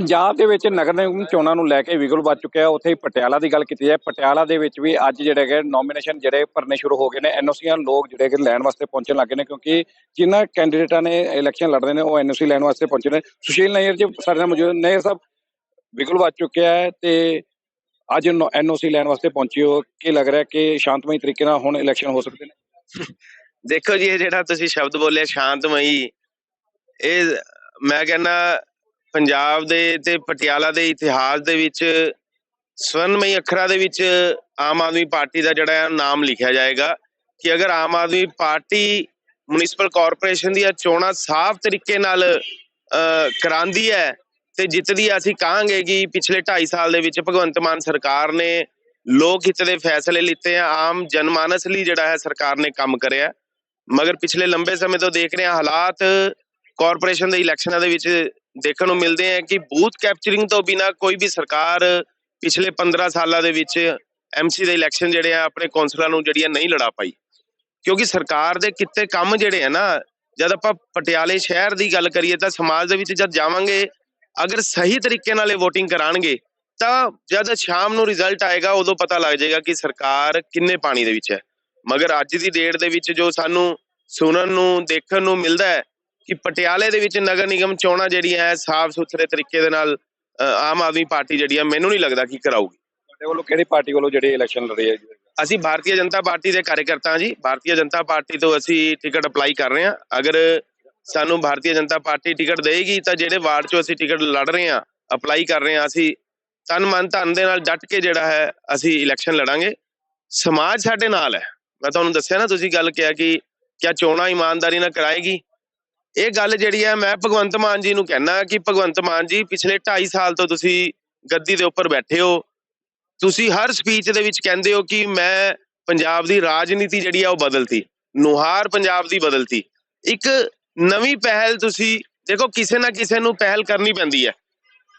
ਪੰਜਾਬ ਦੇ ਵਿੱਚ ਨਗਰ ਨਿਗਮ ਚੋਣਾਂ ਨੂੰ ਲੈ ਕੇ ਵਿਗਲ ਵੱਜ ਚੁੱਕਿਆ ਉੱਥੇ ਪਟਿਆਲਾ ਦੀ ਗੱਲ ਕੀਤੀ ਜਾਏ, ਪਟਿਆਲਾ ਦੇ ਵਿੱਚ ਵੀ ਅੱਜ ਜਿਹੜੇ ਹੈਗੇ ਨੋਮੀਨੇਸ਼ਨ ਜਿਹੜੇ ਭਰਨੇ ਸ਼ੁਰੂ ਹੋ ਗਏ ਨੇ। ਐਨਓਸੀਆਂ ਲੋਕ ਜਿਹੜੇ ਕਿ ਲੈਣ ਵਾਸਤੇ ਪਹੁੰਚਣ ਲੱਗੇ ਨੇ ਕਿਉਂਕਿ ਜਿਨ੍ਹਾਂ ਕੈਂਡੀਡੇਟਾਂ ਨੇ ਇਲੈਕਸ਼ਨ ਲੜਦੇ ਨੇ, ਉਹ ਐਨਓਸੀ ਲੈਣ ਵਾਸਤੇ ਪਹੁੰਚੇ ਨੇ। ਸੁਸ਼ੀਲ ਨਾਇਰ ਜੀ, ਸਾਡੇ ਨਾਲ ਮੌਜੂਦ ਨੇ। ਨਾਇਰ ਸਾਹਿਬ, ਵਿਗਲ ਵੱਜ ਚੁੱਕਿਆ ਹੈ ਤੇ ਅੱਜ ਐਨਓਸੀ ਲੈਣ ਵਾਸਤੇ ਪਹੁੰਚੇ ਹੋ। ਕੀ ਲੱਗ ਰਿਹਾ ਕਿ ਸ਼ਾਂਤਮਈ ਤਰੀਕੇ ਨਾਲ ਹੁਣ ਇਲੈਕਸ਼ਨ ਹੋ ਸਕਦੇ ਨੇ? ਦੇਖੋ ਜੀ, ਇਹ ਜਿਹੜਾ ਤੁਸੀਂ ਸ਼ਬਦ ਬੋਲਿਆ, ਸ਼ਾਂਤਮਈ, ਇਹ ਮੈਂ ਕਹਿੰਦਾ ਪੰਜਾਬ ਦੇ ਤੇ ਪਟਿਆਲਾ ਦੇ ਇਤਿਹਾਸ ਦੇ ਵਿੱਚ ਸਵਰਨਮਈ ਅੱਖਰਾਂ ਦੇ ਵਿੱਚ ਆਮ ਆਦਮੀ ਪਾਰਟੀ ਦਾ ਜਿਹੜਾ ਨਾਮ ਲਿਖਿਆ ਜਾਏਗਾ ਕਿ ਅਗਰ Aam Aadmi party municipal corporation ਦੀਆਂ ਚੋਣਾਂ ਸਾਫ਼ ਤਰੀਕੇ ਨਾਲ ਅਹ, ਕਰਾਂਦੀ ਹੈ ਤੇ ਜਿੱਤਦੀ ਹੈ, ਅਸੀਂ ਕਹਾਂਗੇ ਕਿ ਪਿਛਲੇ 2.5 ਸਾਲ ਦੇ ਵਿੱਚ ਭਗਵੰਤ ਮਾਨ ਸਰਕਾਰ ਨੇ ਲੋਕ ਹਿੱਤ ਦੇ ਫੈਸਲੇ ਲਿੱਤੇ ਆ ਆਮ ਜਨਮਾਨਸ ਲਈ ਜਿਹੜਾ ਹੈ ਸਰਕਾਰ ਨੇ ਕੰਮ ਕਰਿਆ। ਮਗਰ ਪਿਛਲੇ ਲੰਬੇ ਸਮੇਂ ਤੋਂ ਦੇਖ ਰਹੇ ਹਾਂ ਹਾਲਾਤ ਕਾਰਪੋਰੇਸ਼ਨ ਦੇ ਇਲੈਕਸ਼ਨਾਂ ਦੇ ਵਿੱਚ ਦੇਖਣ ਨੂੰ ਮਿਲਦੇ ਹੈ ਕਿ ਬੂਥ ਕੈਪਚਰਿੰਗ ਤੋਂ ਬਿਨਾ ਕੋਈ ਵੀ ਸਰਕਾਰ ਪਿਛਲੇ 15 ਸਾਲਾਂ ਦੇ ਵਿੱਚ ਐਮਸੀ ਦੇ ਇਲੈਕਸ਼ਨ ਜਿਹੜੇ ਆ ਆਪਣੇ ਕੌਂਸਲਰਾਂ ਨੂੰ ਜਿਹੜੀਆਂ ਨਹੀਂ ਲੜਾ ਪਾਈ। ਕਿਉਂਕਿ ਸਰਕਾਰ ਦੇ ਕਿਤੇ ਕੰਮ ਜਿਹੜੇ ਆ ਨਾ, ਜਦ ਆਪਾਂ ਪਟਿਆਲੇ ਸ਼ਹਿਰ ਦੀ ਗੱਲ ਕਰੀਏ ਤਾਂ ਸਮਾਜ ਦੇ ਵਿੱਚ ਜਦ ਜਾਵਾਂਗੇ, ਅਗਰ ਸਹੀ ਤਰੀਕੇ ਨਾਲ ਇਹ VOTING ਕਰਾਣਗੇ, ਤਾਂ ਜਦ ਸ਼ਾਮ ਨੂੰ ਰਿਜ਼ਲਟ ਆਏਗਾ ਉਦੋਂ ਪਤਾ ਲੱਗ ਜਾਏਗਾ ਕਿ ਸਰਕਾਰ ਕਿੰਨੇ ਪਾਣੀ ਦੇ ਵਿੱਚ ਹੈ। ਮਗਰ ਅੱਜ ਦੀ ਡੇਟ ਦੇ ਵਿੱਚ ਜੋ ਸਾਨੂੰ ਸੁਣਨ ਨੂੰ, ਦੇਖਣ ਨੂੰ ਮਿਲਦਾ ਹੈ ਕਿ ਪਟਿਆਲੇ ਦੇ ਵਿੱਚ ਨਗਰ ਨਿਗਮ ਚੋਣਾਂ ਜਿਹੜੀਆਂ ਹੈ ਸਾਫ਼ ਸੁਥਰੇ ਤਰੀਕੇ ਦੇ ਨਾਲ ਆਮ ਆਦਮੀ ਪਾਰਟੀ ਜਿਹੜੀ ਹੈ ਮੈਨੂੰ ਨਹੀਂ ਲੱਗਦਾ ਕਿ ਕਰਾਊਗੀ। ਤੁਹਾਡੇ ਵੱਲੋਂ ਕਿਹੜੀ ਪਾਰਟੀ ਵੱਲੋਂ ਜਿਹੜੇ ਇਲੈਕਸ਼ਨ ਲੜ ਰਹੀ ਜੀ? ਅਸੀਂ ਭਾਰਤੀ ਜਨਤਾ ਪਾਰਟੀ ਦੇ ਕਾਰਜਕਰਤਾ ਜੀ। ਭਾਰਤੀ ਜਨਤਾ ਪਾਰਟੀ ਤੋਂ ਅਸੀਂ ਟਿਕਟ ਅਪਲਾਈ ਕਰ ਰਹੇ ਹਾਂ। ਅਗਰ ਸਾਨੂੰ ਭਾਰਤੀ ਜਨਤਾ ਪਾਰਟੀ ਟਿਕਟ ਦੇਗੀ ਤਾਂ ਜਿਹੜੇ ਵਾਰਡ 'ਚੋਂ ਅਸੀਂ ਟਿਕਟ ਲੜ ਰਹੇ ਹਾਂ ਅਪਲਾਈ ਕਰ ਰਹੇ ਹਾਂ ਅਸੀਂ ਤਨ ਮਨ ਧਨ ਦੇ ਨਾਲ ਡਟ ਕੇ ਜਿਹੜਾ ਹੈ ਅਸੀਂ ਇਲੈਕਸ਼ਨ ਲੜਾਂਗੇ। ਸਮਾਜ ਸਾਡੇ ਨਾਲ ਹੈ। ਮੈਂ ਤੁਹਾਨੂੰ ਦੱਸਿਆ ਨਾ ਤੁਸੀਂ ਗੱਲ ਕਿਹਾ ਕਿ ਕਿਆ ਚੋਣਾਂ ਇਮਾਨਦਾਰੀ ਨਾਲ ਕਰਾਏਗੀ? ਇਹ ਗੱਲ ਜਿਹੜੀ ਹੈ ਮੈਂ ਭਗਵੰਤ ਮਾਨ ਜੀ ਨੂੰ ਕਹਿਣਾ ਕਿ ਭਗਵੰਤ ਮਾਨ ਜੀ, ਪਿਛਲੇ 2.5 ਸਾਲ ਤੋਂ ਤੁਸੀਂ ਗੱਦੀ ਦੇ ਉੱਪਰ ਬੈਠੇ ਹੋ। ਤੁਸੀਂ ਹਰ ਸਪੀਚ ਦੇ ਵਿੱਚ ਕਹਿੰਦੇ ਹੋ ਕਿ ਮੈਂ ਪੰਜਾਬ ਦੀ ਰਾਜਨੀਤੀ ਜਿਹੜੀ ਆ, ਉਹ ਬਦਲਤੀ। ਨੁਹਾਰ ਪੰਜਾਬ ਦੀ ਬਦਲਤੀ। ਇੱਕ ਨਵੀਂ ਪਹਿਲ ਤੁਸੀਂ, ਦੇਖੋ ਕਿਸੇ ਨਾ ਕਿਸੇ ਨੂੰ ਪਹਿਲ ਕਰਨੀ ਪੈਂਦੀ ਹੈ।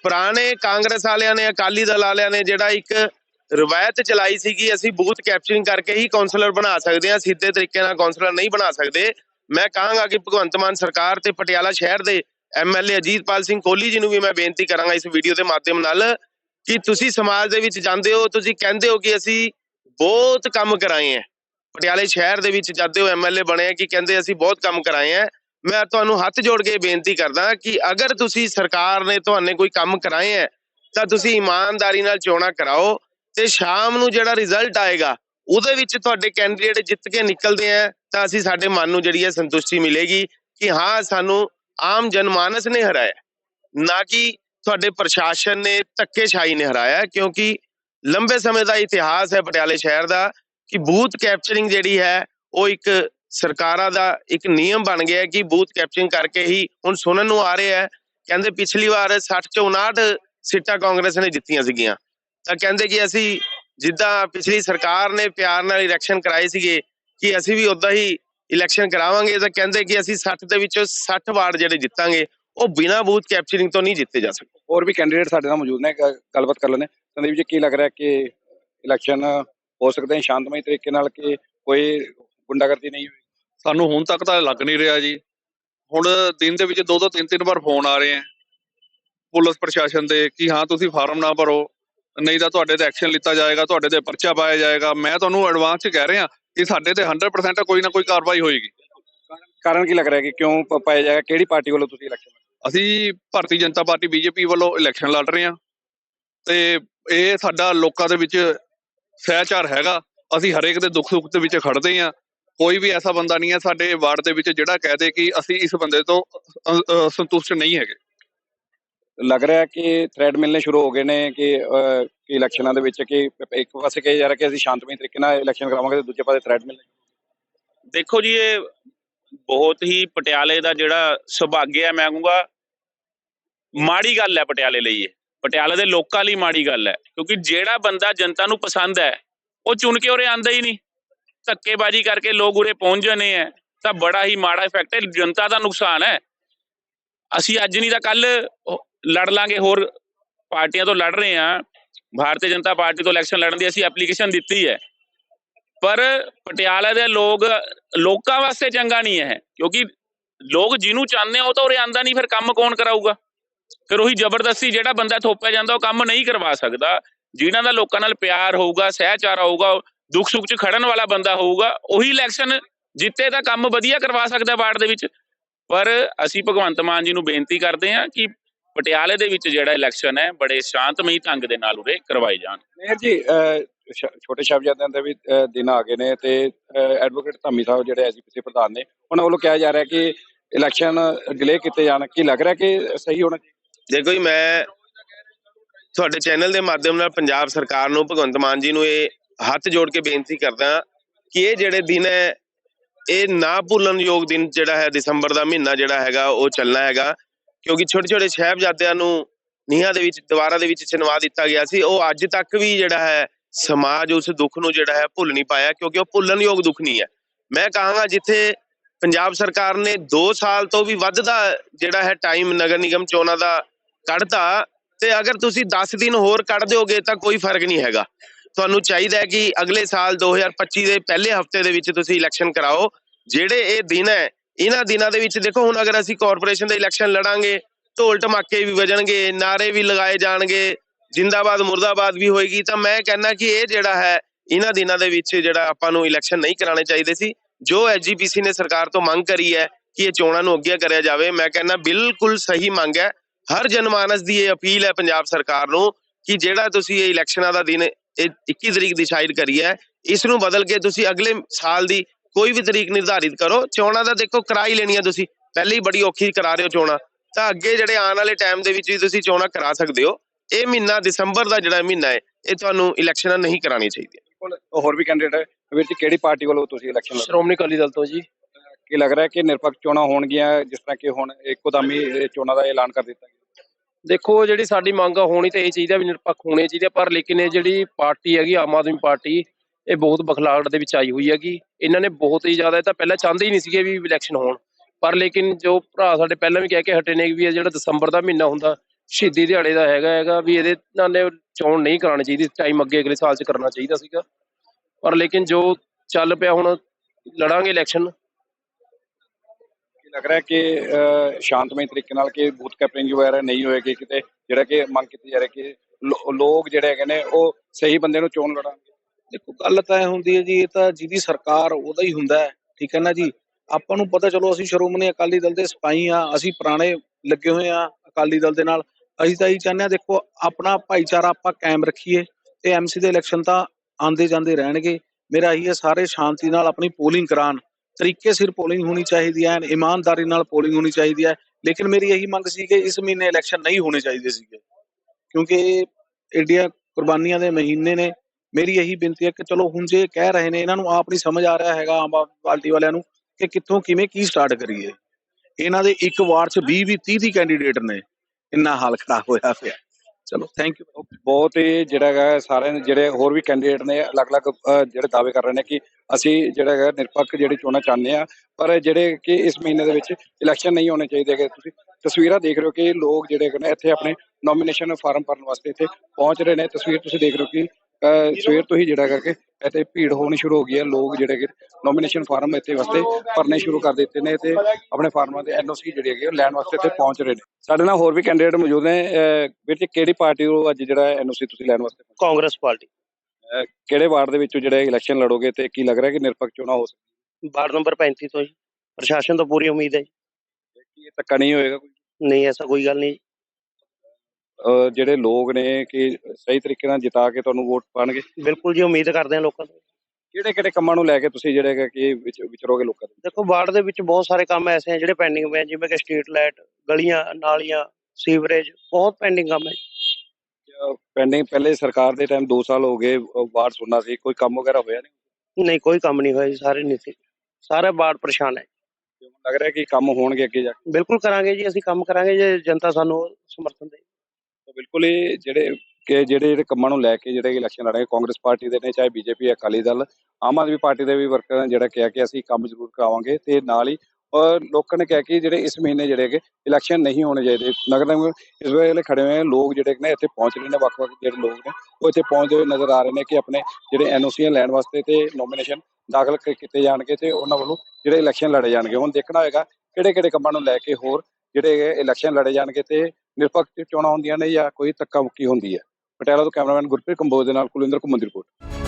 ਪੁਰਾਣੇ ਕਾਂਗਰਸ ਵਾਲਿਆਂ ਨੇ, ਅਕਾਲੀ ਦਲ ਵਾਲਿਆਂ ਨੇ ਜਿਹੜਾ ਇੱਕ ਰਵਾਇਤ ਚਲਾਈ ਸੀ ਕਿ ਅਸੀਂ ਬੂਥ ਕੈਪਚਰਿੰਗ ਕਰਕੇ ਹੀ ਕਾਉਂਸਲਰ ਬਣਾ ਸਕਦੇ ਹਾਂ, ਸਿੱਧੇ ਤਰੀਕੇ ਨਾਲ ਕਾਉਂਸਲਰ ਨਹੀਂ ਬਣਾ ਸਕਦੇ। ਮੈਂ ਕਹਾਂਗਾ ਕਿ ਭਗਵੰਤ ਮਾਨ ਸਰਕਾਰ ਤੇ ਪਟਿਆਲਾ ਸ਼ਹਿਰ ਦੇ ਐਮਐਲਏ ਅਜੀਤਪਾਲ ਸਿੰਘ ਕੋਹਲੀ ਜੀ ਨੂੰ ਵੀ ਮੈਂ ਬੇਨਤੀ ਕਰਾਂਗਾ ਇਸ ਵੀਡੀਓ ਦੇ ਮਾਧਿਅਮ ਨਾਲ ਕਿ ਤੁਸੀਂ ਸਮਾਜ ਦੇ ਵਿੱਚ ਜਾਂਦੇ ਹੋ, ਤੁਸੀਂ ਕਹਿੰਦੇ ਹੋ ਕਿ ਅਸੀਂ ਬਹੁਤ ਕੰਮ ਕਰਾਏ ਹੈ। ਪਟਿਆਲੇ ਸ਼ਹਿਰ ਦੇ ਵਿੱਚ ਜਾਂਦੇ ਹੋ ਐਮਐਲਏ ਬਣੇ ਆ ਕਿ ਕਹਿੰਦੇ ਅਸੀਂ ਬਹੁਤ ਕੰਮ ਕਰਾਏ ਹੈ। ਮੈਂ ਤੁਹਾਨੂੰ ਹੱਥ ਜੋੜ ਕੇ ਬੇਨਤੀ ਕਰਦਾ ਕਿ ਅਗਰ ਤੁਸੀਂ ਸਰਕਾਰ ਨੇ ਤੁਹਾਨੂੰ ਕੋਈ ਕੰਮ ਕਰਾਏ ਹੈ, ਤਾਂ ਤੁਸੀਂ ਇਮਾਨਦਾਰੀ ਨਾਲ ਚੋਣਾਂ ਕਰਾਓ ਤੇ ਸ਼ਾਮ ਨੂੰ ਜਿਹੜਾ ਰਿਜ਼ਲਟ ਆਏਗਾ ਉਹਦੇ ਵਿੱਚ ਤੁਹਾਡੇ ਕੈਂਡੀਡੇਟ ਜਿੱਤ ਕੇ ਨਿਕਲਦੇ ਆ, ਤਾਂ ਅਸੀਂ ਸਾਡੇ ਮਨ ਨੂੰ ਜਿਹੜੀ ਹੈ ਸੰਤੁਸ਼ਟੀ ਮਿਲੇਗੀ ਕਿ ਹਾਂ, ਸਾਨੂੰ ਆਮ ਜਨਮਾਨਸ ਨੇ ਹਰਾਇਆ। ਨਾ ਕਿ ਤੁਹਾਡੇ ਪ੍ਰਸ਼ਾਸਨ ਨੇ ਧੱਕੇਸ਼ਾਹੀ ਨੇ ਹਰਾਇਆ, ਕਿਉਂਕਿ ਲੰਬੇ ਸਮੇਂ ਦਾ ਇਤਿਹਾਸ ਹੈ ਪਟਿਆਲੇ ਸ਼ਹਿਰ ਦਾ ਕਿ ਬੂਥ ਕੈਪਚਰਿੰਗ ਜਿਹੜੀ ਹੈ, ਉਹ ਇੱਕ ਸਰਕਾਰਾਂ ਦਾ ਇੱਕ ਨਿਯਮ ਬਣ ਗਿਆ ਕਿ ਬੂਥ ਕੈਪਚਰਿੰਗ ਕਰਕੇ ਹੀ ਹੁਣ ਸੁਣਨ ਨੂੰ ਆ ਰਿਹਾ ਹੈ। ਕਹਿੰਦੇ ਪਿਛਲੀ ਵਾਰ 60 ਚੋਂ 59 ਸੀਟਾਂ ਕਾਂਗਰਸ ਨੇ ਜਿੱਤੀਆਂ ਸੀਗੀਆਂ। ਤਾਂ ਕਹਿੰਦੇ ਕਿ ਅਸੀਂ ਜਿੱਦਾਂ ਪਿਛਲੀ ਸਰਕਾਰ ਨੇ ਪਿਆਰ ਨਾਲ ਇਲੈਕਸ਼ਨ ਕਰਾਏ ਸੀਗੇ ਕਿ ਅਸੀਂ ਵੀ ਉਦਾਂ ਹੀ ਇਲੈਕਸ਼ਨ ਕਰਾਵਾਂਗੇ ਤਾਂ ਕਹਿੰਦੇ ਕਿ ਅਸੀਂ 60 ਦੇ ਵਿੱਚੋਂ 60 ਵਾਰਡ ਜਿਹੜੇ ਜਿੱਤਾਂਗੇ ਉਹ ਬਿਨਾਂ ਬੂਥ ਕੈਪਚਰਿੰਗ ਤੋਂ ਨਹੀਂ ਜਿੱਤੇ ਜਾ ਸਕਦੇ। ਹੋਰ ਵੀ ਕੈਂਡੀਡੇਟ ਸਾਡੇ ਨਾਲ ਮੌਜੂਦ ਨੇ ਗੱਲਬਾਤ ਕਰ ਲੈਣੇ ਸੰਦੀਪ ਜੀ ਕੀ ਲੱਗ ਰਿਹਾ ਕਿ ਇਲੈਕਸ਼ਨ ਹੋ ਸਕਦੇ ਹੈ ਸ਼ਾਂਤਮਈ ਤਰੀਕੇ ਨਾਲ ਕਿ ਕੋਈ ਗੁੰਡਾਗਰਦੀ ਨਹੀਂ ਹੋਈ? ਸਾਨੂੰ ਹੁਣ ਤੱਕ ਤਾਂ ਲੱਗ ਨਹੀਂ ਰਿਹਾ ਜੀ। ਹੁਣ ਦਿਨ ਦੇ ਵਿੱਚ ਦੋ ਦੋ ਤਿੰਨ ਤਿੰਨ ਵਾਰ ਫੋਨ ਆ ਰਹੇ ਆ। ਪੁਲਿਸ ਪ੍ਰਸ਼ਾਸਨ ਦੇ ਕਿ ਹਾਂ ਤੁਸੀਂ ਫਾਰਮ ਨਾ ਭਰੋ। ਨਹੀਂ ਤਾਂ ਤੁਹਾਡੇ ਤੇ ਐਕਸ਼ਨ ਲਿੱਤਾ ਜਾਏਗਾ ਤੁਹਾਡੇ ਤੇ ਪਰਚਾ ਪਾਇਆ ਜਾਏਗਾ। ਮੈਂ ਤੁਹਾਨੂੰ ਐਡਵਾਂਸ ਚ ਕਹਿ ਰਿਹਾ ਕਿ ਸਾਡੇ ਤੇ 100% ਕੋਈ ਨਾ ਕੋਈ ਕਾਰਵਾਈ ਹੋਏਗੀ। ਕਾਰਨ ਕੀ ਲੱਗ ਰਿਹਾ ਕਿ ਕਿਉਂ ਪਾਇਆ ਜਾਏਗਾ? ਕਿਹੜੀ ਪਾਰਟੀ ਵੱਲੋਂ ਤੁਸੀਂ ਇਲੈਕਸ਼ਨ ਅਸੀਂ ਭਾਰਤੀ ਜਨਤਾ ਪਾਰਟੀ ਬੀਜੇਪੀ ਵੱਲੋਂ ਇਲੈਕਸ਼ਨ ਲੜ ਰਹੇ ਹਾਂ। ਤੇ ਇਹ ਸਾਡਾ ਲੋਕਾਂ ਦੇ ਵਿੱਚ ਸਹਿਚਾਰ ਹੈਗਾ। ਅਸੀਂ ਹਰੇਕ ਦੇ ਦੁੱਖ ਸੁੱਖ ਦੇ ਵਿੱਚ ਖੜਦੇ ਹਾਂ। ਕੋਈ ਵੀ ਐਸਾ ਬੰਦਾ ਨਹੀਂ ਹੈ ਸਾਡੇ ਵਾਰਡ ਦੇ ਵਿੱਚ ਜਿਹੜਾ ਕਹਿ ਦੇ ਕਿ ਅਸੀਂ ਇਸ ਬੰਦੇ ਤੋਂ ਸੰਤੁਸ਼ਟ ਨਹੀਂ ਹੈਗੇ। ਲੱਗ ਰਿਹਾ ਕਿ ਥ੍ਰੈਡ ਮਿਲਨੇ ਸ਼ੁਰੂ ਹੋ ਗਏ ਨੇ ਕਿ ਕਿ ਇਲੈਕਸ਼ਨਾਂ ਦੇ ਵਿੱਚ ਕਿ ਇੱਕ ਪਾਸੇ ਕਿਹਾ ਜਾ ਰਿਹਾ ਕਿ ਅਸੀਂ ਸ਼ਾਂਤਮਈ ਤਰੀਕੇ ਨਾਲ ਇਲੈਕਸ਼ਨ ਕਰਾਵਾਂਗੇ ਤੇ ਦੂਜੇ ਪਾਸੇ ਥ੍ਰੈਡ ਮਿਲਨੇ ਦੇਖੋ ਜੀ, ਇਹ ਬਹੁਤ ਹੀ ਪਟਿਆਲੇ ਦਾ ਜਿਹੜਾ ਸੁਭਾਗਿਆ ਹੈ, ਮੈਂ ਕਹੂੰਗਾ ਮਾੜੀ ਗੱਲ ਹੈ ਪਟਿਆਲੇ ਲਈ ਇਹ। ਪਟਿਆਲੇ ਦੇ ਲੋਕਾਂ ਲਈ ਮਾੜੀ ਗੱਲ ਹੈ, ਕਿਉਂਕਿ ਜਿਹੜਾ ਬੰਦਾ ਜਨਤਾ ਨੂੰ ਪਸੰਦ ਹੈ, ਉਹ ਚੁਣ ਕੇ ਉਰੇ ਆਂਦਾ ਹੀ ਨਹੀਂ। ਧੱਕੇਬਾਜ਼ੀ ਕਰਕੇ ਲੋਕ ਉਰੇ ਪਹੁੰਚ ਜਾਣੇ ਆ ਤਾਂ ਬੜਾ ਹੀ ਮਾੜਾ ਇਫੈਕਟ ਹੈ, ਜਨਤਾ ਦਾ ਨੁਕਸਾਨ ਹੈ। ਅਸੀਂ ਅੱਜ ਨਹੀਂ ਤਾਂ ਕੱਲ ਲੜ ਲਾਂਗੇ, ਹੋਰ ਪਾਰਟੀਆਂ ਤੋਂ ਲੜ ਰਹੇ ਆ ਭਾਰਤੀ ਜਨਤਾ ਪਾਰਟੀ ਤੋਂ ਇਲੈਕਸ਼ਨ ਲੜਨ ਦੀ ਅਸੀਂ ਐਪਲੀਕੇਸ਼ਨ ਦਿੱਤੀ ਹੈ। ਪਰ ਪਟਿਆਲਾ ਦੇ ਲੋਕ, ਲੋਕਾਂ ਵਾਸਤੇ ਚੰਗਾ ਨਹੀਂ ਹੈ, ਕਿਉਂਕਿ ਲੋਕ ਜਿਹਨੂੰ ਚਾਹੁੰਦੇ ਆ, ਉਹ ਤਾਂ ਉਰੇ ਆਂਦਾ ਨਹੀਂ, ਫਿਰ ਕੰਮ ਕੌਣ ਕਰਾਊਗਾ? ਫਿਰ ਉਹੀ ਜ਼ਬਰਦਸਤੀ ਜਿਹੜਾ ਬੰਦਾ ਥੋਪਿਆ ਜਾਂਦਾ, ਉਹ ਕੰਮ ਨਹੀਂ ਕਰਵਾ ਸਕਦਾ। ਜਿਨ੍ਹਾਂ ਦਾ ਲੋਕਾਂ ਨਾਲ ਪਿਆਰ ਹੋਊਗਾ, ਸਹਿਚਾਰਾ ਹੋਊਗਾ ਦੁੱਖ ਸੁੱਖ 'ਚ ਖੜਨ ਵਾਲਾ ਬੰਦਾ ਹੋਊਗਾ, ਉਹੀ ਇਲੈਕਸ਼ਨ ਜਿੱਤੇ ਤਾਂ ਕੰਮ ਵਧੀਆ ਕਰਵਾ ਸਕਦਾ ਵਾਰਡ ਦੇ ਵਿੱਚ। ਪਰ ਅਸੀਂ ਭਗਵੰਤ ਮਾਨ ਜੀ ਨੂੰ ਬੇਨਤੀ ਕਰਦੇ ਹਾਂ ਕਿ ਪਟਿਆਲੇ ਦੇ ਵਿੱਚ ਜਿਹੜਾ ਇਲੈਕਸ਼ਨ ਹੈ ਬੜੇ ਸ਼ਾਂਤਮਈ ਢੰਗ ਦੇ ਨਾਲ ਉਰੇ ਕਰਵਾਏ ਜਾਣ। ਮੇਹਰ ਜੀ ਛੋਟੇ ਸਾਹਿਬਜ਼ਾਦਿਆਂ ਦੇ ਵੀ ਦਿਨ ਆ ਗਏ ਨੇ ਤੇ ਐਡਵੋਕੇਟ ਧਾਮੀ ਸਾਹਿਬ ਜਿਹੜੇ ਐਜੀਪੀਸੀ ਪ੍ਰਧਾਨ ਨੇ ਉਹਨਾਂ ਵੱਲੋਂ ਕਿਹਾ ਜਾ ਰਿਹਾ ਕਿ ਇਲੈਕਸ਼ਨ ਡਿਲੇ ਕੀਤੇ ਜਾਣ। ਕੀ ਲੱਗ ਰਿਹਾ ਕਿ ਸਹੀ ਹੋਣਾ ਦੇਖੋ ਜੀ ਮੈਂ ਤੁਹਾਡੇ ਚੈਨਲ ਦੇ ਮਾਧਿਅਮ ਨਾਲ ਪੰਜਾਬ ਸਰਕਾਰ ਨੂੰ ਭਗਵੰਤ ਮਾਨ ਜੀ ਨੂੰ ਇਹ ਹੱਥ ਜੋੜ ਕੇ ਬੇਨਤੀ ਕਰਦਾ ਕਿ ਇਹ ਜਿਹੜੇ ਦਿਨ ਹੈ ਇਹ ਨਾ ਭੁੱਲਣਯੋਗ ਦਿਨ ਜਿਹੜਾ ਹੈ ਦਸੰਬਰ ਦਾ ਮਹੀਨਾ ਜਿਹੜਾ ਹੈਗਾ ਉਹ ਚੱਲਣਾ ਹੈਗਾ। ਕਿਉਂਕਿ ਛੋਟੇ ਛੋਟੇ ਸਾਹਿਬਜ਼ਾਦਿਆਂ ਨੂੰ ਨੀਹਾਂ ਦੇ ਵਿੱਚ, ਦੀਵਾਰਾਂ ਦੇ ਵਿੱਚ ਚਿਣਵਾ ਦਿੱਤਾ ਗਿਆ ਸੀ। ਉਹ ਅੱਜ ਤੱਕ ਵੀ ਜਿਹੜਾ ਹੈ, ਸਮਾਜ ਉਸ ਦੁੱਖ ਨੂੰ ਜਿਹੜਾ ਹੈ ਭੁੱਲ ਨਹੀਂ ਪਾਇਆ ਕਿਉਂਕਿ ਉਹ ਭੁੱਲਣਯੋਗ ਦੁੱਖ ਨਹੀਂ ਹੈ। ਮੈਂ ਕਹਾਂਗਾ ਜਿੱਥੇ ਪੰਜਾਬ ਸਰਕਾਰ ਨੇ 2 ਸਾਲ ਤੋਂ ਵੀ ਵੱਧ ਦਾ ਜਿਹੜਾ ਹੈ ਟਾਈਮ ਨਗਰ ਨਿਗਮ ਚੋਣਾਂ ਦਾ ਕੱਢਤਾ ਤੇ ਅਗਰ ਤੁਸੀਂ 10 ਦਿਨ ਹੋਰ ਕੱਢ ਦਿਓਗੇ ਤਾਂ ਕੋਈ ਫ਼ਰਕ ਨਹੀਂ ਹੈਗਾ। ਤੁਹਾਨੂੰ ਚਾਹੀਦਾ ਹੈ ਕਿ ਅਗਲੇ ਸਾਲ 2025 ਦੇ ਪਹਿਲੇ ਹਫ਼ਤੇ ਦੇ ਵਿੱਚ ਤੁਸੀਂ ਇਲੈਕਸ਼ਨ ਕਰਾਓ, ਜਿਹੜੇ ਇਹ ਦਿਨ ਹੈ ਇਹਨਾਂ ਦਿਨਾਂ ਦੇ ਵਿੱਚ ਦੇਖੋ, ਹੁਣ ਅਗਰ ਅਸੀਂ ਕਾਰਪੋਰੇਸ਼ਨ ਦੇ ਇਲੈਕਸ਼ਨ ਲੜਾਂਗੇ ਢੋਲ ਟਮਾਕੇ ਵੀ ਵਜਣਗੇ ਨਾਰੇ ਵੀ ਲਗਾਏ ਜਾਣਗੇ, ਜਿੰਦਾਬਾਦ, ਮੁਰਦਾਬਾਦ ਵੀ ਹੋਏਗੀ, ਤਾਂ ਮੈਂ ਕਹਿੰਦਾ ਕਿ ਇਹ ਜਿਹੜਾ ਹੈ, ਇਹਨਾਂ ਦਿਨਾਂ ਦੇ ਵਿੱਚ ਜਿਹੜਾ ਆਪਾਂ ਨੂੰ ਇਲੈਕਸ਼ਨ ਨਹੀਂ ਕਰਾਣੇ ਚਾਹੀਦੇ ਸੀ, ਜੋ ਐਸਜੀਪੀਸੀ ਨੇ ਸਰਕਾਰ ਤੋਂ ਮੰਗ ਕਰੀ ਹੈ ਕਿ ਇਹ ਚੋਣਾਂ ਨੂੰ ਅੱਗੇ ਕਰਿਆ ਜਾਵੇ, ਮੈਂ ਕਹਿੰਦਾ ਬਿਲਕੁਲ ਸਹੀ ਮੰਗ ਹੈ। ਹਰ ਜਨਮਾਨਸ ਦੀ ਇਹ ਅਪੀਲ ਹੈ ਪੰਜਾਬ ਸਰਕਾਰ ਨੂੰ ਕਿ ਜਿਹੜਾ ਤੁਸੀਂ ਇਹ ਇਲੈਕਸ਼ਨਾਂ ਦਾ ਦਿਨ, ਇਹ 21 ਤਰੀਕ ਡਿਸਾਈਡ ਕਰੀ ਹੈ, ਇਸ ਨੂੰ ਬਦਲ ਕੇ ਤੁਸੀਂ ਅਗਲੇ ਸਾਲ ਦੀ ਕੋਈ ਵੀ ਤਰੀਕ ਨਿਰਧਾਰਿਤ ਕਰੋ। ਚੋਣਾਂ ਦਾ ਦੇਖੋ ਕਰਾ ਹੀ ਲੈਣੀਆਂ ਤੁਸੀਂ। ਪਹਿਲੇ ਹੀ ਬੜੀ ਔਖੀ ਕਰਾ ਰਹੇ ਹੋ ਚੋਣਾਂ। ਤਾਂ ਅੱਗੇ ਜਿਹੜੇ ਆਉਣ ਵਾਲੇ ਟਾਈਮ ਦੇ ਵਿੱਚ ਵੀ ਤੁਸੀਂ ਚੋਣਾਂ ਕਰਾ ਸਕਦੇ ਹੋ। ਇਹ ਮਹੀਨਾ ਦਸੰਬਰ ਦਾ ਜਿਹੜਾ ਮਹੀਨਾ ਹੈ ਇਹ ਤੁਹਾਨੂੰ ਇਲੈਕਸ਼ਨਾਂ ਨਹੀਂ ਕਰਾਉਣੀ ਚਾਹੀਦੀਆਂ ਕੋਲ ਹੋਰ ਵੀ ਕੈਂਡੀਡੇਟ ਹੈ। ਵੀਰ ਜੀ ਕਿਹੜੀ ਪਾਰਟੀ ਵੱਲੋਂ ਤੁਸੀਂ ਇਲੈਕਸ਼ਨ ਲੜ ਸ਼੍ਰੋਮਣੀ ਅਕਾਲੀ ਦਲ ਤੋਂ ਜੀ। ਕੀ ਲੱਗ ਰਿਹਾ ਕਿ ਨਿਰਪੱਖ ਚੋਣਾਂ ਹੋਣਗੀਆਂ ਜਿਸ ਤਰ੍ਹਾਂ ਕਿ ਹੁਣ ਇੱਕੋਦਮ ਚੋਣਾਂ ਦਾ ਐਲਾਨ ਕਰ ਦਿੱਤਾ ਗਿਆ? ਦੇਖੋ ਜਿਹੜੀ ਸਾਡੀ ਮੰਗ ਹੋਣੀ ਤਾਂ ਇਹ ਚਾਹੀਦਾ ਵੀ ਨਿਰਪੱਖ ਹੋਣੇ ਚਾਹੀਦੇ ਪਰ ਲੇਕਿਨ ਇਹ ਜਿਹੜੀ ਪਾਰਟੀ ਹੈਗੀ ਆਮ ਆਦਮੀ ਪਾਰਟੀ ਇਹ ਬਹੁਤ ਬਖਲਾੜ ਦੇ ਵਿੱਚ ਆਈ ਹੋਈ ਹੈਗੀ। ਇਹਨਾਂ ਨੇ ਬਹੁਤ ਹੀ ਜ਼ਿਆਦਾ ਇਹ ਤਾਂ ਪਹਿਲਾਂ ਚਾਹੁੰਦੇ ਹੀ ਨਹੀਂ ਸੀਗੇ ਵੀ ਇਲੈਕਸ਼ਨ ਹੋਣ। ਪਰ ਲੇਕਿਨ ਜੋ ਭਰਾ ਸਾਡੇ ਪਹਿਲਾਂ ਵੀ ਕਹਿ ਕੇ ਹਟੇ ਨੇ ਵੀ ਇਹ ਜਿਹੜਾ ਦਸੰਬਰ ਦਾ ਮਹੀਨਾ ਹੁੰਦਾ, ਸ਼ਹੀਦੀ ਦਿਹਾੜੇ ਦਾ ਹੈਗਾ ਹੈਗਾ ਵੀ ਇਹਦੇ ਨਾਲ ਚੋਣ ਨਹੀਂ ਕਰਾਉਣੀ ਚਾਹੀਦੀ ਟਾਈਮ ਅੱਗੇ ਅਗਲੇ ਸਾਲ 'ਚ ਕਰਨਾ ਚਾਹੀਦਾ ਸੀਗਾ। ਪਰ ਲੇਕਿਨ ਜੋ ਚੱਲ ਪਿਆ ਹੁਣ, ਲੜਾਂਗੇ ਇਲੈਕਸ਼ਨ ਲੱਗ ਰਿਹਾ ਕਿ ਸ਼ਾਂਤਮਈ ਤਰੀਕੇ ਨਾਲ ਕਿ ਬੂਥ ਕੈਪਰਿੰਗ ਵਗੈਰਾ ਨਹੀਂ ਹੋਏਗੀ ਕਿਤੇ? ਜਿਹੜਾ ਕਿ ਮੰਗ ਕੀਤੀ ਜਾ ਰਹੀ ਕਿ ਲੋਕ ਜਿਹੜੇ ਹੈਗੇ ਨੇ ਉਹ ਸਹੀ ਬੰਦੇ ਨੂੰ ਚੋਣ ਲੜਾਂਗੇ ਦੇਖੋ, ਗੱਲ ਤਾਂ ਇਹ ਹੁੰਦੀ ਹੈ ਜੀ, ਇਹ ਤਾਂ ਜਿਹਦੀ ਸਰਕਾਰ ਉਹਦਾ ਹੀ ਹੁੰਦਾ ਹੈ, ਠੀਕ ਹੈ ਨਾ ਜੀ? ਆਪਾਂ ਨੂੰ ਪਤਾ ਚਲੋ, ਅਸੀਂ ਸ਼੍ਰੋਮਣੀ ਅਕਾਲੀ ਦਲ ਦੇ ਸਿਪਾਹੀ ਆ ਅਸੀਂ ਪੁਰਾਣੇ ਲੱਗੇ ਹੋਏ ਆ ਅਕਾਲੀ ਦਲ ਦੇ ਨਾਲ। ਅਸੀਂ ਤਾਂ ਇਹੀ ਚਾਹੁੰਦੇ ਆ ਦੇਖੋ, ਆਪਣਾ ਭਾਈਚਾਰਾ ਆਪਾਂ ਕਾਇਮ ਰੱਖੀਏ ਤੇ ਐਮਸੀ ਦੇ ਇਲੈਕਸ਼ਨ ਤਾਂ ਆਂਦੇ ਜਾਂਦੇ ਰਹਿਣਗੇ। ਮੇਰਾ ਇਹੀ ਹੈ, ਸਾਰੇ ਸ਼ਾਂਤੀ ਨਾਲ ਆਪਣੀ ਪੋਲਿੰਗ ਕਰਾਣ ਤਰੀਕੇ ਸਿਰ ਪੋਲਿੰਗ ਹੋਣੀ ਚਾਹੀਦੀ ਹੈ, ਇਮਾਨਦਾਰੀ ਨਾਲ ਪੋਲਿੰਗ ਹੋਣੀ ਚਾਹੀਦੀ ਹੈ। ਲੇਕਿਨ ਮੇਰੀ ਇਹੀ ਮੰਗ ਸੀ ਕਿ ਇਸ ਮਹੀਨੇ ਇਲੈਕਸ਼ਨ ਨਹੀਂ ਹੋਣੇ ਚਾਹੀਦੇ ਸੀਗੇ। ਕਿਉਂਕਿ ਇਹ ਕੁਰਬਾਨੀਆਂ ਦੇ ਮਹੀਨੇ ਨੇ ਮੇਰੀ ਇਹੀ ਬੇਨਤੀ ਹੈ ਕਿ ਚਲੋ ਹੁਣ ਜੇ ਕਹਿ ਰਹੇ ਨੇ, ਇਹਨਾਂ ਨੂੰ ਆਪ ਨਹੀਂ ਸਮਝ ਆ ਰਿਹਾ ਹੈਗਾ ਆਮ ਆਦਮੀ ਪਾਰਟੀ ਵਾਲਿਆਂ ਨੂੰ ਕਿ ਕਿੱਥੋਂ ਕਿਵੇਂ ਕੀ ਸਟਾਰਟ ਕਰੀਏ। ਇਹਨਾਂ ਦੇ ਇੱਕ ਵਾਰ ਚ 20 20 30 30 ਕੈਂਡੀਡੇਟ ਨੇ। ਇੰਨਾ ਹਾਲ ਖਰਾਬ ਹੋਇਆ ਪਿਆ। ਚਲੋ ਥੈਂਕ ਯੂ ਬਹੁਤ ਹੀ ਜਿਹੜਾ ਹੈਗਾ, ਸਾਰਿਆਂ ਜਿਹੜੇ ਹੋਰ ਵੀ ਕੈਂਡੀਡੇਟ ਨੇ, ਅਲੱਗ-ਅਲੱਗ ਜਿਹੜੇ ਦਾਅਵੇ ਕਰ ਰਹੇ ਨੇ ਕਿ ਅਸੀਂ ਜਿਹੜਾ ਹੈਗਾ ਨਿਰਪੱਖ ਜਿਹੜੀ ਚੋਣਾਂ ਚਾਹੁੰਦੇ ਆ ਪਰ ਜਿਹੜੇ ਕਿ ਇਸ ਮਹੀਨੇ ਦੇ ਵਿੱਚ ਇਲੈਕਸ਼ਨ ਨਹੀਂ ਹੋਣੇ ਚਾਹੀਦੇ ਕਿ ਤੁਸੀਂ ਤਸਵੀਰਾਂ ਦੇਖ ਰਹੇ ਹੋ ਕਿ ਲੋਕ ਜਿਹੜੇ ਨੇ, ਇੱਥੇ ਆਪਣੇ ਨੋਮੀਨੇਸ਼ਨ ਫਾਰਮ ਭਰਨ ਵਾਸਤੇ ਇੱਥੇ ਪਹੁੰਚ ਰਹੇ ਨੇ। ਤਸਵੀਰ ਤੁਸੀਂ ਦੇਖ ਰਹੇ ਹੋ ਕਿ ਸਵੇਰ ਤੋਂ ਹੀ ਜਿਹੜਾ ਕਰਕੇ ਇੱਥੇ ਭੀੜ ਹੋਣੀ ਸ਼ੁਰੂ ਹੋ ਗਈ ਹੈ ਲੋਕ ਜਿਹੜੇ ਕਿ ਨੋਮੀਨੇਸ਼ਨ ਫਾਰਮ ਇੱਥੇ ਵਾਸਤੇ ਭਰਨੇ ਸ਼ੁਰੂ ਕਰ ਦਿੱਤੇ ਨੇ ਤੇ ਆਪਣੇ ਫਾਰਮਾਂ ਦੇ ਐਨਓਸੀ ਜਿਹੜੀ ਹੈਗੀ ਉਹ ਲੈਣ ਵਾਸਤੇ ਇੱਥੇ ਪਹੁੰਚ ਰਹੇ ਨੇ। ਸਾਡੇ ਨਾਲ ਹੋਰ ਵੀ ਕੈਂਡੀਡੇਟ ਮੌਜੂਦ ਨੇ ਵੀਰ ਜੀ ਕਿਹੜੀ ਪਾਰਟੀ ਤੋਂ ਅੱਜ ਜਿਹੜਾ ਐਨਓਸੀ ਤੁਸੀਂ ਲੈਣ ਵਾਸਤੇ? ਕਾਂਗਰਸ ਪਾਰਟੀ। ਕਿਹੜੇ ਵਾਰਡ ਦੇ ਵਿੱਚੋਂ ਜਿਹੜੇ ਇਲੈਕਸ਼ਨ ਲੜੋਗੇ ਤੇ ਕੀ ਲੱਗ ਰਿਹਾ ਕਿ ਨਿਰਪੱਖ ਚੋਣਾਂ ਹੋ ਵਾਰਡ ਨੰਬਰ 35 ਤੋਂ ਜੀ। ਪ੍ਰਸ਼ਾਸਨ ਤੋਂ ਪੂਰੀ ਉਮੀਦ ਹੈ ਜੀ। ਸਕਦੀ ਹੈ ਧੱਕਾ ਨਹੀਂ ਹੋਏਗਾ ਕੋਈ? ਨਹੀਂ ਐਸਾ ਕੋਈ ਗੱਲ ਨਹੀਂ। ਜਿਹੜੇ ਲੋਕ ਨੇ ਕਿ ਸਹੀ ਤਰੀਕੇ ਨਾਲ ਜਿਤਾ ਕੇ ਤੁਹਾਨੂੰ ਵੋਟ ਪਾਣਗੇ? ਬਿਲਕੁਲ ਜੀ ਉਮੀਦ ਕਰਦੇ ਹਾਂ ਲੋਕਾਂ ਤੋਂ। ਕਿਹੜੇ ਕਿਹੜੇ ਕੰਮਾਂ ਨੂੰ ਲੈ ਕੇ ਤੁਸੀਂ ਜਿਹੜੇ ਕਿ ਵਿਚ- ਵਿਚਰੋਗੇ ਲੋਕਾਂ ਦੇ? ਦੇਖੋ ਵਾਰਡ ਦੇ ਵਿੱਚ ਬਹੁਤ ਸਾਰੇ ਕੰਮ ਐਸੇ ਆ ਜਿਹੜੇ ਪੈਂਡਿੰਗ ਪਏ ਆ, ਜਿਵੇਂ ਕਿ ਸਟਰੀਟ ਲਾਈਟ ਗਲੀਆਂ ਨਾਲੀਆਂ ਸੀਵਰੇਜ ਬਹੁਤ ਪੈਂਡਿੰਗ ਕੰਮ ਹੈ। ਪੈਂਡਿੰਗ ਪਹਿਲੇ ਸਰਕਾਰ ਦੇ ਟਾਈਮ 2 ਸਾਲ ਹੋ ਗਏ ਵਾਰਡ ਸੁਣਨਾ ਸੀ ਕੋਈ ਕੰਮ ਵਗੈਰਾ ਹੋਇਆ ਨਹੀਂ? ਨਹੀਂ ਕੋਈ ਕੰਮ ਨਹੀਂ ਹੋਇਆ ਜੀ ਸਾਰੇ ਨਹੀਂ ਸੀ। ਸਾਰੇ ਵਾਰਡ ਪਰੇਸ਼ਾਨ ਹੈ। ਲੱਗ ਰਿਹਾ ਕਿ ਕੰਮ ਹੋਣਗੇ ਅੱਗੇ ਜਾ ਕੇ? ਬਿਲਕੁਲ ਕਰਾਂਗੇ ਜੀ ਅਸੀਂ ਕੰਮ ਕਰਾਂਗੇ ਜੇ ਜਨਤਾ ਸਾਨੂੰ ਸਮਰਥਨ ਦੇ। ਬਿਲਕੁਲ ਇਹ ਜਿਹੜੇ ਕਿ ਜਿਹੜੇ ਜਿਹੜੇ ਕੰਮਾਂ ਨੂੰ ਲੈ ਕੇ ਜਿਹੜੇ ਇਲੈਕਸ਼ਨ ਲੜਾਂਗੇ ਕਾਂਗਰਸ ਪਾਰਟੀ ਦੇ ਨੇ, ਚਾਹੇ ਬੀਜੇਪੀ ਅਕਾਲੀ ਦਲ, ਆਮ ਆਦਮੀ ਪਾਰਟੀ ਦੇ ਵੀ ਵਰਕਰਾਂ ਨੇ ਜਿਹੜਾ ਕਿਹਾ ਕਿ ਅਸੀਂ ਕੰਮ ਜ਼ਰੂਰ ਕਰਾਵਾਂਗੇ ਤੇ ਨਾਲ ਹੀ, ਔਰ ਲੋਕਾਂ ਨੇ ਕਿਹਾ ਕਿ ਜਿਹੜੇ ਇਸ ਮਹੀਨੇ ਜਿਹੜੇ ਹੈਗੇ, ਇਲੈਕਸ਼ਨ ਨਹੀਂ ਹੋਣੇ ਚਾਹੀਦੇ। ਨਗਰ ਨਿਗਮ ਇਸ ਵੇਲੇ ਖੜੇ ਹੋਏ ਲੋਕ ਜਿਹੜੇ ਨੇ ਇੱਥੇ ਪਹੁੰਚ ਰਹੇ ਨੇ, ਵੱਖ-ਵੱਖ ਜਿਹੜੇ ਲੋਕ ਨੇ, ਉਹ ਇੱਥੇ ਪਹੁੰਚਦੇ ਹੋਏ ਨਜ਼ਰ ਆ ਰਹੇ ਨੇ ਕਿ ਆਪਣੇ ਜਿਹੜੇ ਐਨਓਸੀਆਂ ਲੈਣ ਵਾਸਤੇ ਤੇ ਨੋਮੀਨੇਸ਼ਨ ਦਾਖਲ ਕ- ਕੀਤੇ ਜਾਣਗੇ ਤੇ ਉਹਨਾਂ ਵੱਲੋਂ ਜਿਹੜੇ ਇਲੈਕਸ਼ਨ ਲੜੇ ਜਾਣਗੇ। ਹੁਣ ਦੇਖਣਾ ਹੋਏਗਾ ਕਿਹੜੇ ਕਿਹੜੇ ਕੰਮਾਂ ਨੂੰ ਲੈ ਕੇ ਹੋਰ ਜਿਹੜੇ ਇਲੈਕਸ਼ਨ ਲੜੇ ਜਾਣਗੇ ਤੇ ਨਿਰਪੱਖ ਚੋਣਾਂ ਹੁੰਦੀਆਂ ਨੇ ਜਾਂ ਕੋਈ ਧੱਕਾ ਮੁੱਕੀ ਹੁੰਦੀ ਹੈ। ਪਟਿਆਲਾ ਤੋਂ ਕੈਮਰਾਮੈਨ ਗੁਰਪ੍ਰੀਤ ਕੰਬੋਜ ਦੇ ਨਾਲ ਕੁਲਿੰਦਰ ਘੁੰਮਣ ਦੀ ਰਿਪੋਰਟ।